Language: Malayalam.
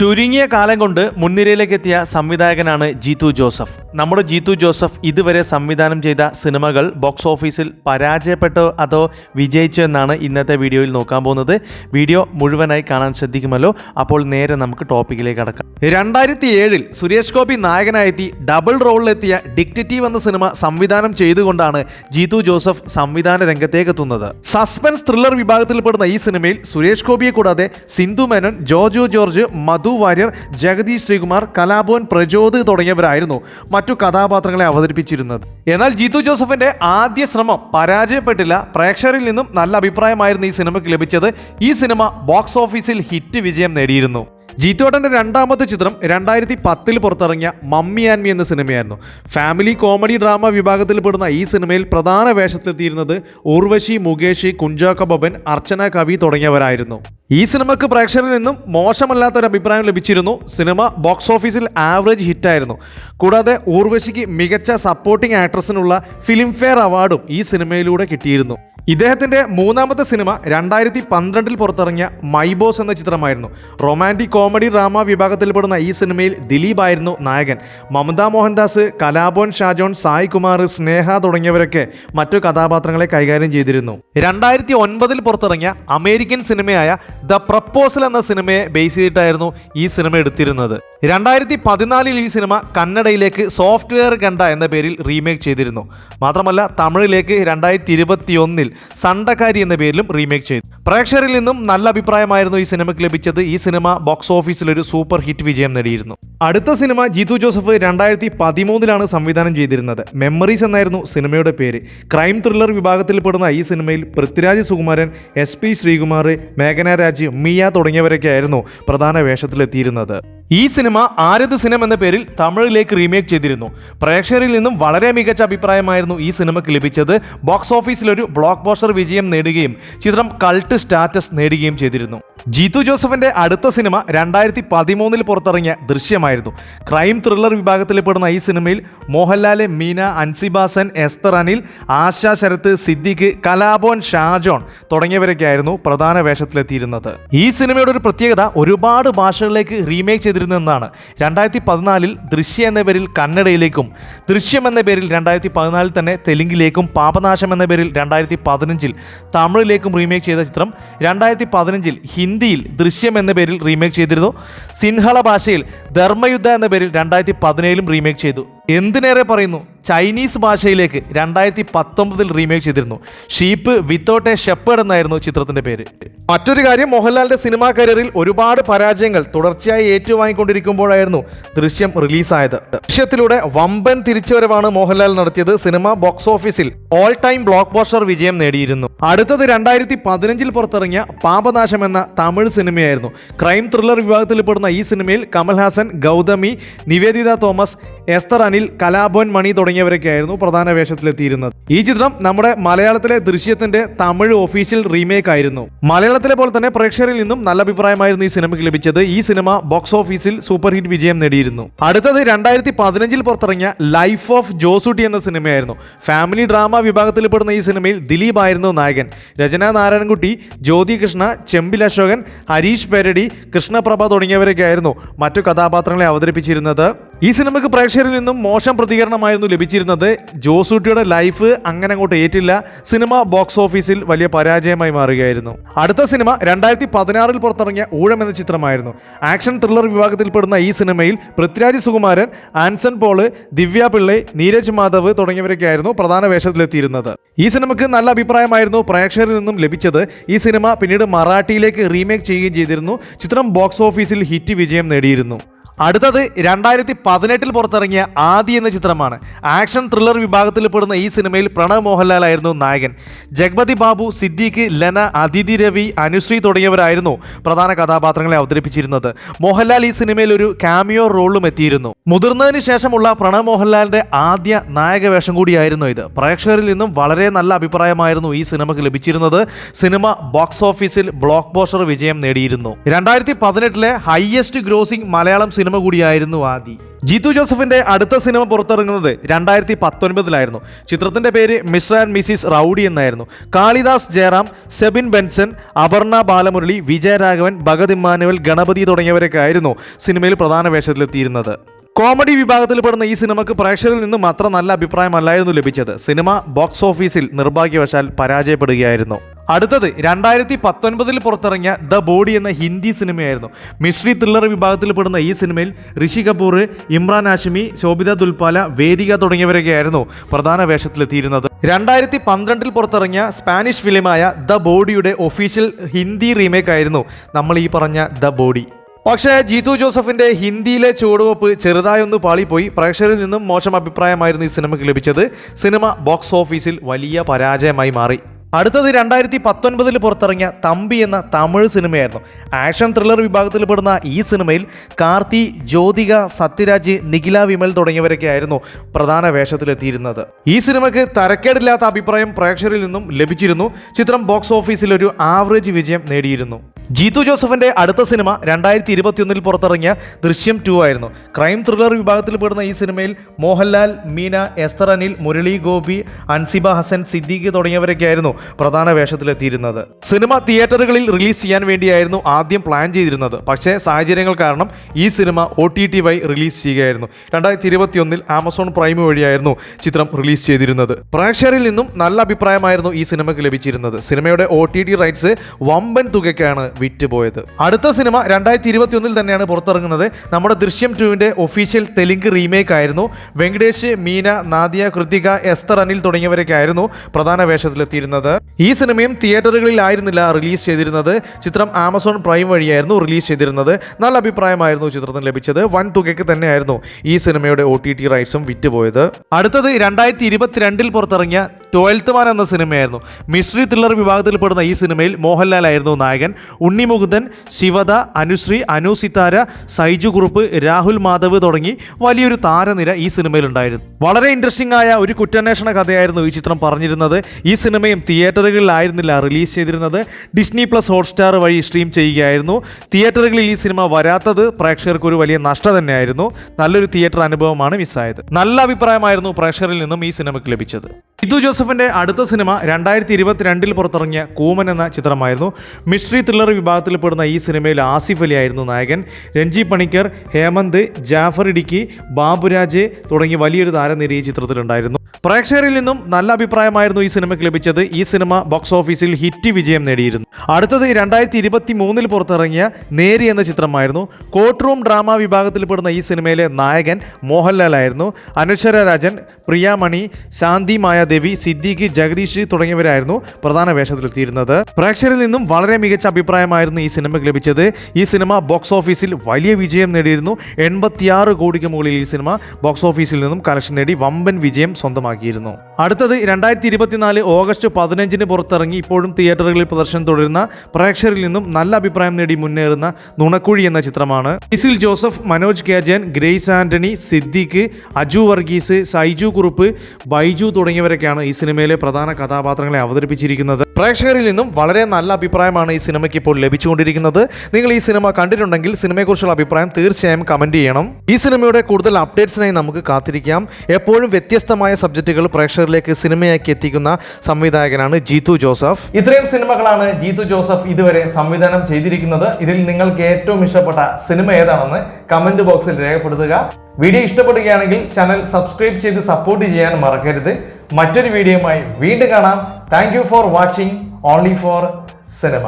ചുരുങ്ങിയ കാലം കൊണ്ട് മുൻനിരയിലേക്ക് എത്തിയ സംവിധായകനാണ് ജീതു ജോസഫ്. നമ്മുടെ ജീതു ജോസഫ് ഇതുവരെ സംവിധാനം ചെയ്ത സിനിമകൾ ബോക്സ് ഓഫീസിൽ പരാജയപ്പെട്ടോ അതോ വിജയിച്ചോ എന്നാണ് ഇന്നത്തെ വീഡിയോയിൽ നോക്കാൻ പോകുന്നത്. വീഡിയോ മുഴുവനായി കാണാൻ ശ്രദ്ധിക്കുമല്ലോ. അപ്പോൾ നേരെ നമുക്ക് ടോപ്പിക്കിലേക്ക് കടക്കാം. രണ്ടായിരത്തി ഏഴിൽ സുരേഷ് ഗോപി നായകനായെത്തി ഡബിൾ റോളിലെത്തിയ ഡിക്റ്റേറ്റീവ് എന്ന സിനിമ സംവിധാനം ചെയ്തുകൊണ്ടാണ് ജീതു ജോസഫ് സംവിധാന രംഗത്തേക്ക് എത്തുന്നത്. സസ്പെൻസ് ത്രില്ലർ വിഭാഗത്തിൽപ്പെടുന്ന ഈ സിനിമയിൽ സുരേഷ് ഗോപിയെ കൂടാതെ സിന്ധു മേനോൻ ജോജു ജോർജ് മധു വാര്യർ ജഗദീഷ് ശ്രീകുമാർ കലാഭവൻ പ്രചോദ് തുടങ്ങിയവരായിരുന്നു. മറ്റു കഥാപാത്രങ്ങളെ അവതരിപ്പിച്ചിരുന്നത്. എന്നാൽ ജീതു ജോസഫിന്റെ ആദ്യ ശ്രമം പരാജയപ്പെട്ടില്ല. പ്രേക്ഷകരിൽ നിന്നും നല്ല അഭിപ്രായമായിരുന്നു ഈ സിനിമയ്ക്ക് ലഭിച്ചത്. ഈ സിനിമ ബോക്സ് ഓഫീസിൽ ഹിറ്റ് വിജയം നേടിയിരുന്നു. ജീത്തോട്ടന്റെ രണ്ടാമത്തെ ചിത്രം രണ്ടായിരത്തി പത്തിൽ പുറത്തിറങ്ങിയ മമ്മി ആൻഡ് മി എന്ന സിനിമയായിരുന്നു. ഫാമിലി കോമഡി ഡ്രാമ വിഭാഗത്തിൽ പെടുന്ന ഈ സിനിമയിൽ പ്രധാന വേഷത്തിലെത്തിയിരുന്നത് ഉർവശി മുകേഷ് കുഞ്ചാക്ക ബബൻ അർച്ചന കവി തുടങ്ങിയവരായിരുന്നു. ഈ സിനിമക്ക് പ്രേക്ഷകരിൽ നിന്നും മോശമല്ലാത്തൊരു അഭിപ്രായം ലഭിച്ചിരുന്നു. സിനിമ ബോക്സ് ഓഫീസിൽ ആവറേജ് ഹിറ്റായിരുന്നു. കൂടാതെ ഊർവശിക്ക് മികച്ച സപ്പോർട്ടിംഗ് ആക്ട്രസിനുള്ള ഫിലിംഫെയർ അവാർഡും ഈ സിനിമയിലൂടെ കിട്ടിയിരുന്നു. ഇദ്ദേഹത്തിന്റെ മൂന്നാമത്തെ സിനിമ രണ്ടായിരത്തി പന്ത്രണ്ടിൽ പുറത്തിറങ്ങിയ മൈബോസ് എന്ന ചിത്രമായിരുന്നു. റൊമാന്റിക് കോമഡി ഡ്രാമ വിഭാഗത്തിൽപ്പെടുന്ന ഈ സിനിമയിൽ ദിലീപ് ആയിരുന്നു നായകൻ. മമത മോഹൻദാസ് കലാബോൻ ഷാജോൺ സായ് കുമാർ സ്നേഹ തുടങ്ങിയവരൊക്കെ മറ്റു കഥാപാത്രങ്ങളെ കൈകാര്യം ചെയ്തിരുന്നു. രണ്ടായിരത്തി ഒൻപതിൽ പുറത്തിറങ്ങിയ അമേരിക്കൻ സിനിമയായ ദ പ്രപ്പോസൽ എന്ന സിനിമയെ ബേസ് ചെയ്തിട്ടായിരുന്നു ഈ സിനിമ എടുത്തിരുന്നത്. രണ്ടായിരത്തി പതിനാലിൽ ഈ സിനിമ കന്നഡയിലേക്ക് സോഫ്റ്റ്വെയർ ഗണ്ട എന്ന പേരിൽ റീമേക്ക് ചെയ്തിരുന്നു. മാത്രമല്ല തമിഴിലേക്ക് രണ്ടായിരത്തി ഇരുപത്തി ഒന്നിൽ സണ്ടക്കാരി എന്ന പേരിലും റീമേക്ക് ചെയ്തു. പ്രേക്ഷകരിൽ നിന്നും നല്ല അഭിപ്രായമായിരുന്നു ഈ സിനിമയ്ക്ക് ലഭിച്ചത്. ഈ സിനിമ ബോക്സ് ഓഫീസിൽ ഒരു സൂപ്പർ ഹിറ്റ് വിജയം നേടിയിരുന്നു. അടുത്ത സിനിമ ജീതു ജോസഫ് രണ്ടായിരത്തി പതിമൂന്നിലാണ് സംവിധാനം ചെയ്തിരുന്നത്. മെമ്മറീസ് എന്നായിരുന്നു സിനിമയുടെ പേര്. ക്രൈം ത്രില്ലർ വിഭാഗത്തിൽപ്പെടുന്ന ഈ സിനിമയിൽ പൃഥ്വിരാജ് സുകുമാരൻ എസ് പി ശ്രീകുമാർ മേഘന രാജ് മിയ തുടങ്ങിയവരൊക്കെ ആയിരുന്നു പ്രധാന വേഷത്തിലെത്തിയിരുന്നത്. ഈ സിനിമ ആരത് സിനിമ എന്ന പേരിൽ തമിഴിലേക്ക് റീമേക്ക് ചെയ്തിരുന്നു. പ്രേക്ഷകരിൽ നിന്നും വളരെ മികച്ച അഭിപ്രായമായിരുന്നു ഈ സിനിമയ്ക്ക് ലഭിച്ചത്. ബോക്സ് ഓഫീസിലൊരു ബ്ലോക്ക് ബോസ്റ്റർ വിജയം നേടുകയും ചിത്രം കൾട്ട് സ്റ്റാറ്റസ് നേടുകയും ചെയ്തിരുന്നു. ജീതു ജോസഫിന്റെ അടുത്ത സിനിമ രണ്ടായിരത്തി പതിമൂന്നിൽ പുറത്തിറങ്ങിയ ദൃശ്യമായിരുന്നു. ക്രൈം ത്രില്ലർ വിഭാഗത്തിൽ പെടുന്ന ഈ സിനിമയിൽ മോഹൻലാലെ മീന അൻസിബാസൻ എസ്തർ അനിൽ ആശ ശരത്ത് സിദ്ദിഖ് കലാബോൻ ഷാജോൺ തുടങ്ങിയവരൊക്കെ ആയിരുന്നു പ്രധാന വേഷത്തിലെത്തിയിരുന്നത്. ഈ സിനിമയുടെ ഒരു പ്രത്യേകത ഒരുപാട് ഭാഷകളിലേക്ക് റീമേക്ക് ചെയ്തിരുന്നതെന്നാണ് രണ്ടായിരത്തി പതിനാലിൽ ദൃശ്യ എന്ന പേരിൽ കന്നഡയിലേക്കും ദൃശ്യം എന്ന പേരിൽ രണ്ടായിരത്തി പതിനാലിൽ തന്നെ തെലുങ്കിലേക്കും പാപനാശം എന്ന പേരിൽ രണ്ടായിരത്തി പതിനഞ്ചിൽ തമിഴിലേക്കും റീമേക്ക് ചെയ്ത ചിത്രം. രണ്ടായിരത്തി പതിനഞ്ചിൽ ഹിന്ദിയിൽ ദൃശ്യം എന്ന പേരിൽ റീമേക്ക് ചെയ്തിരുന്നു. സിൻഹള ഭാഷയിൽ ധർമ്മയുദ്ധ എന്ന പേരിൽ രണ്ടായിരത്തി പതിനേഴിലും റീമേക്ക് ചെയ്തു. എന്തിനേറെ പറയുന്നു? ചൈനീസ് ഭാഷയിലേക്ക് രണ്ടായിരത്തി പത്തൊമ്പതിൽ റീമേക്ക് ചെയ്തിരുന്നു. ഷീപ്പ് വിത്തൗട്ട് എ ഷെപ്പേഡ് എന്നായിരുന്നു ചിത്രത്തിന്റെ പേര്. മറ്റൊരു കാര്യം മോഹൻലാലിന്റെ സിനിമാ കരിയറിൽ ഒരുപാട് പരാജയങ്ങൾ തുടർച്ചയായി ഏറ്റുവാങ്ങിക്കൊണ്ടിരിക്കുമ്പോഴായിരുന്നു ദൃശ്യം റിലീസായത്. ദൃശ്യത്തിലൂടെ വമ്പൻ തിരിച്ചുവരവാണ് മോഹൻലാൽ നടത്തിയത്. സിനിമ ബോക്സ് ഓഫീസിൽ ഓൾ ടൈം ബ്ലോക്ക് ബോസ്റ്റർ വിജയം നേടിയിരുന്നു. അടുത്തത് രണ്ടായിരത്തി പതിനഞ്ചിൽ പുറത്തിറങ്ങിയ പാപനാശം എന്ന തമിഴ് സിനിമയായിരുന്നു. ക്രൈം ത്രില്ലർ വിഭാഗത്തിൽ പെടുന്ന ഈ സിനിമയിൽ കമൽഹാസൻ ഗൗതമി നിവേദിത തോമസ് എസ്തർ അനിൽ കലാഭവൻ മണി തുടങ്ങിയവരൊക്കെ ആയിരുന്നു പ്രധാന വേഷത്തിലെത്തിയിരുന്നത്. ഈ ചിത്രം നമ്മുടെ മലയാളത്തിലെ ദൃശ്യത്തിന്റെ തമിഴ് ഒഫീഷ്യൽ റീമേക്ക് ആയിരുന്നു. മലയാളത്തിലെ പോലെ തന്നെ പ്രേക്ഷകരിൽ നിന്നും നല്ല അഭിപ്രായമായിരുന്നു ഈ സിനിമയ്ക്ക് ലഭിച്ചത്. ഈ സിനിമ ബോക്സ് ഓഫീസിൽ സൂപ്പർ ഹിറ്റ് വിജയം നേടിയിരുന്നു. അടുത്തത് രണ്ടായിരത്തി പതിനഞ്ചിൽ പുറത്തിറങ്ങിയ ലൈഫ് ഓഫ് ജോസുട്ടി എന്ന സിനിമയായിരുന്നു. ഫാമിലി ഡ്രാമ വിഭാഗത്തിൽ പെടുന്ന ഈ സിനിമയിൽ ദിലീപ് ആയിരുന്നു നായകൻ. രചന നാരായണൻകുട്ടി ജ്യോതി കൃഷ്ണ ചെമ്പിൽ അശോകൻ ഹരീഷ് പേരടി കൃഷ്ണപ്രഭ തുടങ്ങിയവരൊക്കെ ആയിരുന്നു മറ്റു കഥാപാത്രങ്ങളെ അവതരിപ്പിച്ചിരുന്നത്. ഈ സിനിമയ്ക്ക് പ്രേക്ഷകരിൽ നിന്നും മോശം പ്രതികരണമായിരുന്നു ലഭിച്ചിരുന്നത്. ജോസൂട്ടിയുടെ ലൈഫ് അങ്ങനെ അങ്ങോട്ട് ഏറ്റില്ല. സിനിമ ബോക്സ് ഓഫീസിൽ വലിയ പരാജയമായി മാറുകയായിരുന്നു. അടുത്ത സിനിമ രണ്ടായിരത്തി പതിനാറിൽ പുറത്തിറങ്ങിയ ഊഴം എന്ന ചിത്രമായിരുന്നു. ആക്ഷൻ ത്രില്ലർ വിഭാഗത്തിൽപ്പെടുന്ന ഈ സിനിമയിൽ പൃഥ്വിരാജ് സുകുമാരൻ ആൻസൺ പോൾ ദിവ്യ പിള്ളെ നീരജ് മാധവ് തുടങ്ങിയവരൊക്കെയായിരുന്നു പ്രധാന വേഷത്തിലെത്തിയിരുന്നത്. ഈ സിനിമയ്ക്ക് നല്ല അഭിപ്രായമായിരുന്നു പ്രേക്ഷകരിൽ നിന്നും ലഭിച്ചത്. ഈ സിനിമ പിന്നീട് മറാഠിയിലേക്ക് റീമേക്ക് ചെയ്യുകയും ചെയ്തിരുന്നു. ചിത്രം ബോക്സ് ഓഫീസിൽ ഹിറ്റ് വിജയം നേടിയിരുന്നു. അടുത്തത് രണ്ടായിരത്തി പതിനെട്ടിൽ പുറത്തിറങ്ങിയ ആദി എന്ന ചിത്രമാണ്. ആക്ഷൻ ത്രില്ലർ വിഭാഗത്തിൽ പെടുന്ന ഈ സിനിമയിൽ പ്രണവ് മോഹൻലാൽ ആയിരുന്നു നായകൻ. ജഗ്പതി ബാബു സിദ്ദീഖ് ലന അതിഥി രവി അനുശ്രീ തുടങ്ങിയവരായിരുന്നു പ്രധാന കഥാപാത്രങ്ങളെ അവതരിപ്പിച്ചിരുന്നത്. മോഹൻലാൽ ഈ സിനിമയിൽ ഒരു കാമിയോ റോളും എത്തിയിരുന്നു. മുതിർന്നതിന് ശേഷമുള്ള പ്രണവ് മോഹൻലാലിന്റെ ആദ്യ നായക വേഷം കൂടിയായിരുന്നു ഇത്. പ്രേക്ഷകരിൽ നിന്നും വളരെ നല്ല അഭിപ്രായമായിരുന്നു ഈ സിനിമയ്ക്ക് ലഭിച്ചിരുന്നത്. സിനിമ ബോക്സ് ഓഫീസിൽ ബ്ലോക്ക് ബോസ്റ്റർ വിജയം നേടിയിരുന്നു. രണ്ടായിരത്തി പതിനെട്ടിലെ highest grossing Malayalam cinema cinema കൂടിയായിരുന്നു ആദി. ജീതു ജോസഫിന്റെ അടുത്ത സിനിമ പുറത്തിറങ്ങുന്നത് രണ്ടായിരത്തി പത്തൊൻപതിലായിരുന്നു ചിത്രത്തിന്റെ പേര് മിസ്റ്റർ ആൻഡ് മിസിസ് റൌഡി എന്നായിരുന്നു. കാളിദാസ് ജയറാം സെബിൻ ബെൻസൺ അപർണ ബാലമുരളി വിജയരാഘവൻ ഭഗത് ഇമ്മാനുവൽ ഗണപതി തുടങ്ങിയവരൊക്കെ ആയിരുന്നു സിനിമയിൽ പ്രധാന വേഷത്തിലെത്തിയിരുന്നത്. കോമഡി വിഭാഗത്തിൽ പെടുന്ന ഈ സിനിമക്ക് പ്രേക്ഷകരിൽ നിന്നും അത്ര നല്ല അഭിപ്രായമല്ലായിരുന്നു ലഭിച്ചത്. സിനിമ ബോക്സ് ഓഫീസിൽ നിർഭാഗ്യവശാൽ പരാജയപ്പെടുകയായിരുന്നു. അടുത്തത് രണ്ടായിരത്തി പത്തൊൻപതിൽ പുറത്തിറങ്ങിയ ദ ബോഡി എന്ന ഹിന്ദി സിനിമയായിരുന്നു. മിസ്റ്ററി ത്രില്ലർ വിഭാഗത്തിൽ പെടുന്ന ഈ സിനിമയിൽ ഋഷി കപൂർ ഇമ്രാൻ ഹാഷിമി ശോഭിത ദുൽപാല വേദിക തുടങ്ങിയവരൊക്കെയായിരുന്നു പ്രധാന വേഷത്തിലെത്തിയിരുന്നത്. രണ്ടായിരത്തി പന്ത്രണ്ടിൽ പുറത്തിറങ്ങിയ സ്പാനിഷ് ഫിലിമായ ദ ബോഡിയുടെ ഒഫീഷ്യൽ ഹിന്ദി റീമേക്ക് ആയിരുന്നു നമ്മൾ ഈ പറഞ്ഞ ദ ബോഡി. പക്ഷേ ജീതു ജോസഫിന്റെ ഹിന്ദിയിലെ ചുവടുവെപ്പ് ചെറുതായൊന്ന് പാളിപ്പോയി. പ്രേക്ഷകരിൽ നിന്നും മോശം അഭിപ്രായമായിരുന്നു ഈ സിനിമയ്ക്ക് ലഭിച്ചത്. സിനിമ ബോക്സ് ഓഫീസിൽ വലിയ പരാജയമായി മാറി. അടുത്തത് രണ്ടായിരത്തി പത്തൊൻപതിൽ പുറത്തിറങ്ങിയ തമ്പി എന്ന തമിഴ് സിനിമയായിരുന്നു. ആക്ഷൻ ത്രില്ലർ വിഭാഗത്തിൽ പെടുന്ന ഈ സിനിമയിൽ കാർത്തി ജ്യോതിക സത്യരാജ് നിഖില വിമൽ തുടങ്ങിയവരൊക്കെ ആയിരുന്നു പ്രധാന വേഷത്തിലെത്തിയിരുന്നത്. ഈ സിനിമയ്ക്ക് തരക്കേടില്ലാത്ത അഭിപ്രായം പ്രേക്ഷകരിൽ നിന്നും ലഭിച്ചിരുന്നു. ചിത്രം ബോക്സ് ഓഫീസിൽ ഒരു ആവറേജ് വിജയം നേടിയിരുന്നു. ജീതു ജോസഫിന്റെ അടുത്ത സിനിമ രണ്ടായിരത്തി ഇരുപത്തിയൊന്നിൽ പുറത്തിറങ്ങിയ ദൃശ്യം ടു ആയിരുന്നു. ക്രൈം ത്രില്ലർ വിഭാഗത്തിൽ പെടുന്ന ഈ സിനിമയിൽ മോഹൻലാൽ മീന എസ്തർ അനിൽ മുരളി ഗോപി അൻസിബ ഹസൻ സിദ്ദീഖ് തുടങ്ങിയവരൊക്കെയായിരുന്നു പ്രധാന വേഷത്തിലെത്തിയിരുന്നത്. സിനിമ തിയേറ്ററുകളിൽ റിലീസ് ചെയ്യാൻ വേണ്ടിയായിരുന്നു ആദ്യം പ്ലാൻ ചെയ്തിരുന്നത്. പക്ഷേ സാഹചര്യങ്ങൾ കാരണം ഈ സിനിമ ഒ ടി ടി വൈ റിലീസ് ചെയ്യുകയായിരുന്നു. രണ്ടായിരത്തി ഇരുപത്തിയൊന്നിൽ ആമസോൺ പ്രൈം വഴിയായിരുന്നു ചിത്രം റിലീസ് ചെയ്തിരുന്നത്. പ്രേക്ഷകരിൽ നിന്നും നല്ല അഭിപ്രായമായിരുന്നു ഈ സിനിമയ്ക്ക് ലഭിച്ചിരുന്നത്. സിനിമയുടെ ഒ ടി ടി റൈറ്റ്സ് വമ്പൻ തുകയ്ക്കാണ് വിറ്റുപോയത്. അടുത്ത സിനിമ രണ്ടായിരത്തി ഇരുപത്തി ഒന്നിൽ തന്നെയാണ് പുറത്തിറങ്ങുന്നത്. നമ്മുടെ ദൃശ്യം ടുവിന്റെ ഒഫീഷ്യൽ തെലുങ്ക് റീമേക്ക് ആയിരുന്നു. വെങ്കടേഷ് മീന നാദിയ കൃതിക എസ്തർ അനിൽ തുടങ്ങിയവരൊക്കെ ആയിരുന്നു പ്രധാന വേഷത്തിലെത്തിയിരുന്നത്. ഈ സിനിമയും തിയേറ്ററുകളിൽ ആയിരുന്നില്ല റിലീസ് ചെയ്തിരുന്നത്. ചിത്രം ആമസോൺ പ്രൈം വഴിയായിരുന്നു റിലീസ് ചെയ്തിരുന്നത്. നല്ല അഭിപ്രായമായിരുന്നു ചിത്രത്തിന് ലഭിച്ചത്. വൻ തുകയ്ക്ക് തന്നെയായിരുന്നു ഈ സിനിമയുടെ ഒ ടി ടി റൈറ്റ്സും വിറ്റുപോയത്. അടുത്തത് രണ്ടായിരത്തി ഇരുപത്തിരണ്ടിൽ പുറത്തിറങ്ങിയ ട്വൽത്ത് മാൻ എന്ന സിനിമയായിരുന്നു. മിസ്റ്ററി ത്രില്ലർ വിഭാഗത്തിൽപ്പെടുന്ന ഈ സിനിമയിൽ മോഹൻലാൽ ആയിരുന്നു നായകൻ. ഉണ്ണിമുകുന്ദൻ ശിവദ അനുശ്രീ അനു സൈജു കുറുപ്പ് രാഹുൽ മാധവ് തുടങ്ങി വലിയൊരു താരനിര ഈ സിനിമയിലുണ്ടായിരുന്നു. വളരെ ഇൻട്രസ്റ്റിംഗ് ആയ ഒരു കുറ്റാന്വേഷണ കഥയായിരുന്നു ഈ ചിത്രം പറഞ്ഞിരുന്നത്. ഈ സിനിമയും തിയേറ്ററുകളിലായിരുന്നില്ല റിലീസ് ചെയ്തിരുന്നത്. ഡിസ്നി പ്ലസ് ഹോട്ട്സ്റ്റാർ വഴി സ്ട്രീം ചെയ്യുകയായിരുന്നു. തിയേറ്ററുകളിൽ ഈ സിനിമ വരാത്തത് പ്രേക്ഷകർക്ക് ഒരു വലിയ നഷ്ടം തന്നെയായിരുന്നു. നല്ലൊരു തിയേറ്റർ അനുഭവമാണ് മിസ്സായത്. നല്ല അഭിപ്രായമായിരുന്നു പ്രേക്ഷകരിൽ നിന്നും ഈ സിനിമയ്ക്ക് ലഭിച്ചത്. ഇതു ജോസഫിന്റെ അടുത്ത സിനിമ രണ്ടായിരത്തി ഇരുപത്തിരണ്ടിൽ പുറത്തിറങ്ങിയ കൂമൻ എന്ന ചിത്രമായിരുന്നു. മിസ്റ്ററി ത്രില്ലർ വിഭാഗത്തിൽപ്പെടുന്ന ഈ സിനിമയിൽ ആസിഫ് അലി ആയിരുന്നു നായകൻ. രഞ്ജി പണിക്കർ ഹേമന്ത് ജാഫർ ഇടുക്കി ബാബുരാജ് തുടങ്ങി വലിയൊരു താരനിര ഈ ചിത്രത്തിലുണ്ടായിരുന്നു. പ്രേക്ഷകരിൽ നിന്നും നല്ല അഭിപ്രായമായിരുന്നു ഈ സിനിമയ്ക്ക് ലഭിച്ചത്. ഈ സിനിമ ബോക്സ് ഓഫീസിൽ ഹിറ്റ് വിജയം നേടിയിരുന്നു. അടുത്തത് രണ്ടായിരത്തി ഇരുപത്തി മൂന്നിൽ പുറത്തിറങ്ങിയ നേരി എന്ന ചിത്രമായിരുന്നു. കോർട്ട് റൂം ഡ്രാമ വിഭാഗത്തിൽപ്പെടുന്ന ഈ സിനിമയിലെ നായകൻ മോഹൻലാൽ ആയിരുന്നു. അനുശ്വര രാജൻ പ്രിയാമണി ശാന്തി മായാദേവി സിദ്ദീഖ് ജഗദീഷ് തുടങ്ങിയവരായിരുന്നു പ്രധാന വേഷത്തിലെത്തിയിരുന്നത്. പ്രേക്ഷകരിൽ നിന്നും വളരെ മികച്ച അഭിപ്രായമായിരുന്നു ഈ സിനിമയ്ക്ക് ലഭിച്ചത്. ഈ സിനിമ ബോക്സ് ഓഫീസിൽ വലിയ വിജയം നേടിയിരുന്നു. എൺപത്തിയാറ് കോടിക്ക് മുകളിൽ ഈ സിനിമ ബോക്സ് ഓഫീസിൽ നിന്നും കളക്ഷൻ നേടി വമ്പൻ വിജയം സ്വന്തമാക്കിയിരുന്നു അടുത്തത് രണ്ടായിരത്തി ഇരുപത്തിനാല് ഓഗസ്റ്റ് പതിനഞ്ചിന് പുറത്തിറങ്ങി ഇപ്പോഴും തിയേറ്ററുകളിൽ പ്രദർശനം തുടരുന്ന പ്രേക്ഷകരിൽ നിന്നും നല്ല അഭിപ്രായം നേടി മുന്നേറുന്ന നുണക്കുഴി എന്ന ചിത്രമാണ്. ഇസിൽ ജോസഫ് മനോജ് കേജൻ ഗ്രേസ് ആന്റണി സിദ്ദിഖ് അജു വർഗീസ് സൈജു കുറുപ്പ് ബൈജു തുടങ്ങിയവരൊക്കെയാണ് ഈ സിനിമയിലെ പ്രധാന കഥാപാത്രങ്ങളെ അവതരിപ്പിച്ചിരിക്കുന്നത്. പ്രേക്ഷകരിൽ നിന്നും വളരെ നല്ല അഭിപ്രായമാണ് ഈ സിനിമയ്ക്ക് ഇപ്പോൾ ലഭിച്ചുകൊണ്ടിരിക്കുന്നത്. നിങ്ങൾ ഈ സിനിമ കണ്ടിട്ടുണ്ടെങ്കിൽ സിനിമയെക്കുറിച്ചുള്ള അഭിപ്രായം തീർച്ചയായും കമന്റ് ചെയ്യണം. ഈ സിനിമയുടെ കൂടുതൽ അപ്ഡേറ്റ്സിനായി നമുക്ക് കാത്തിരിക്കാം. എപ്പോഴും വ്യത്യസ്തമായ സബ്ജക്റ്റുകൾ പ്രേക്ഷകരിലേക്ക് സിനിമയാക്കി എത്തിക്കുന്ന സംവിധായകനാണ് ജീതു ജോസഫ്. ഇത്രയും സിനിമകളാണ് ജീതു ജോസഫ് ഇതുവരെ സംവിധാനം ചെയ്തിരിക്കുന്നത്. ഇതിൽ നിങ്ങൾക്ക് ഏറ്റവും ഇഷ്ടപ്പെട്ട സിനിമ ഏതാണെന്ന് കമന്റ് ബോക്സിൽ രേഖപ്പെടുത്തുക. വീഡിയോ ഇഷ്ടപ്പെടുകയാണെങ്കിൽ ചാനൽ സബ്സ്ക്രൈബ് ചെയ്ത് സപ്പോർട്ട് ചെയ്യാൻ മറക്കരുത്. മറ്റൊരു വീഡിയോയുമായി വീണ്ടും കാണാം. Thank for watching. Only for cinema.